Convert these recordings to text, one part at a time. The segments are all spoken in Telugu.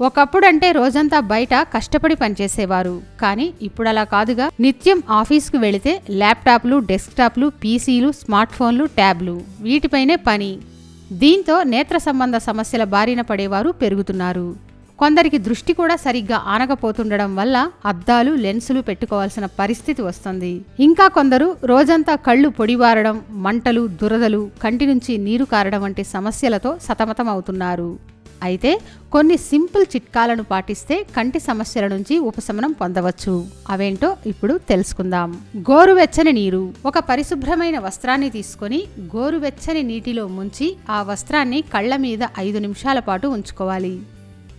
ఒకప్పుడంటే రోజంతా బయట కష్టపడి పనిచేసేవారు. కానీ ఇప్పుడు అలా కాదుగా. నిత్యం ఆఫీస్కు వెళితే ల్యాప్టాప్లు డెస్క్టాప్లు పీసీలు స్మార్ట్ ఫోన్లు ట్యాబ్లు. వీటిపైనే పని. దీంతో నేత్ర సంబంధ సమస్యల బారిన పడేవారు పెరుగుతున్నారు. కొందరికి దృష్టి కూడా సరిగ్గా ఆనకపోతుండడం వల్ల అద్దాలు లెన్సులు పెట్టుకోవాల్సిన పరిస్థితి వస్తుంది. ఇంకా కొందరు రోజంతా కళ్ళు పొడివారడం మంటలు దురదలు కంటి నుంచి నీరు కారడం వంటి సమస్యలతో సతమతమవుతున్నారు. అయితే కొన్ని సింపుల్ చిట్కాలను పాటిస్తే కంటి సమస్యల నుంచి ఉపశమనం పొందవచ్చు. అవేంటో ఇప్పుడు తెలుసుకుందాం. గోరువెచ్చని నీరు. ఒక పరిశుభ్రమైన వస్త్రాన్ని తీసుకొని గోరువెచ్చని నీటిలో ముంచి ఆ వస్త్రాన్ని కళ్ళ మీద ఐదు నిమిషాల పాటు ఉంచుకోవాలి.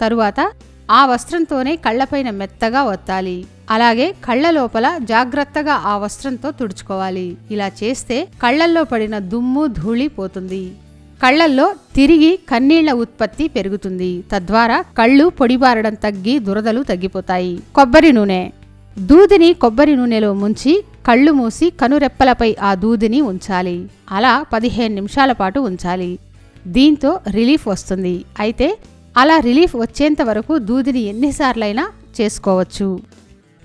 తరువాత ఆ వస్త్రంతోనే కళ్ళపైన మెత్తగా ఒత్తాలి. అలాగే కళ్ళ లోపల జాగ్రత్తగా ఆ వస్త్రంతో తుడుచుకోవాలి. ఇలా చేస్తే కళ్ళల్లో పడిన దుమ్ము ధూళి పోతుంది. కళ్ళల్లో తిరిగి కన్నీళ్ళ ఉత్పత్తి పెరుగుతుంది. తద్వారా కళ్ళు పొడిబారడం తగ్గి దురదలు తగ్గిపోతాయి. కొబ్బరి నూనె. దూదిని కొబ్బరి నూనెలో ముంచి కళ్ళు మూసి కనురెప్పలపై ఆ దూదిని ఉంచాలి. అలా పదిహేను నిమిషాల పాటు ఉంచాలి. దీంతో రిలీఫ్ వస్తుంది. అయితే అలా రిలీఫ్ వచ్చేంత వరకు దూదిని ఎన్నిసార్లైనా చేసుకోవచ్చు.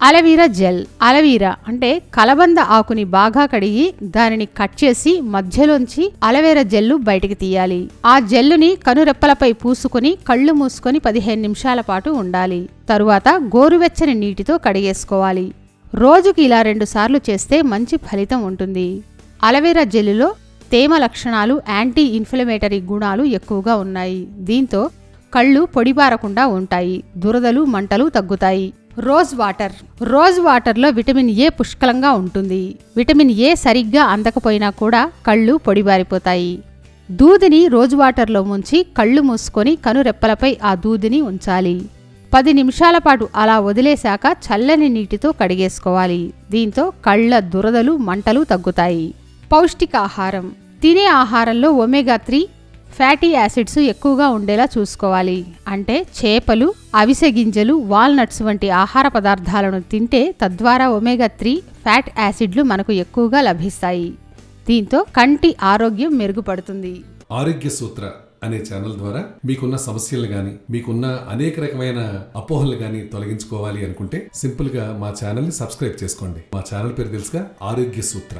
Aloe vera gel. అలవీరా అంటే కలబంద ఆకుని బాగా కడిగి దానిని కట్ చేసి మధ్యలోంచి అలవేరా జెల్లు బయటికి తీయాలి. ఆ జెల్లుని కనురెప్పలపై పూసుకుని కళ్ళు మూసుకొని పదిహేను నిమిషాల పాటు ఉండాలి. తరువాత గోరువెచ్చని నీటితో కడిగేసుకోవాలి. రోజుకి ఇలా రెండు సార్లు చేస్తే మంచి ఫలితం ఉంటుంది. అలవేరా జెల్లులో తేమ లక్షణాలు యాంటీ ఇన్ఫ్లమేటరీ గుణాలు ఎక్కువగా ఉన్నాయి. దీంతో కళ్ళు పొడిబారకుండా ఉంటాయి. దురదలు మంటలు తగ్గుతాయి. Rose water. రోజ్ వాటర్లో విటమిన్ ఏ పుష్కలంగా ఉంటుంది. విటమిన్ ఏ సరిగ్గా అందకపోయినా కూడా కళ్ళు పొడిబారిపోతాయి. దూదిని రోజ్ వాటర్లో ముంచి కళ్ళు మూసుకొని కనురెప్పలపై ఆ దూదిని ఉంచాలి. పది నిమిషాల పాటు అలా వదిలేశాక చల్లని నీటితో కడిగేసుకోవాలి. దీంతో కళ్ళ దురదలు మంటలు తగ్గుతాయి. పౌష్టికాహారం. తినే ఆహారంలో ఒమేగా త్రీ ఫ్యాటీ యాసిడ్స్ ఎక్కువగా ఉండేలా చూసుకోవాలి. అంటే చేపలు అవిసె గింజలు వాల్నట్స్ వంటి ఆహార పదార్థాలను తింటే తద్వారా ఒమేగా త్రీ ఫ్యాట్ యాసిడ్లు మనకు ఎక్కువగా లభిస్తాయి. దీంతో కంటి ఆరోగ్యం మెరుగుపడుతుంది. ఆరోగ్య సూత్ర అనే ఛానల్ ద్వారా మీకున్న సమస్యలు కానీ మీకున్న అనేక రకమైన అపోహలు కానీ తొలగించుకోవాలి అనుకుంటే సింపుల్గా మా ఛానల్ని సబ్స్క్రైబ్ చేసుకోండి. మా ఛానల్ పేరు తెలుసుగా ఆరోగ్య సూత్ర.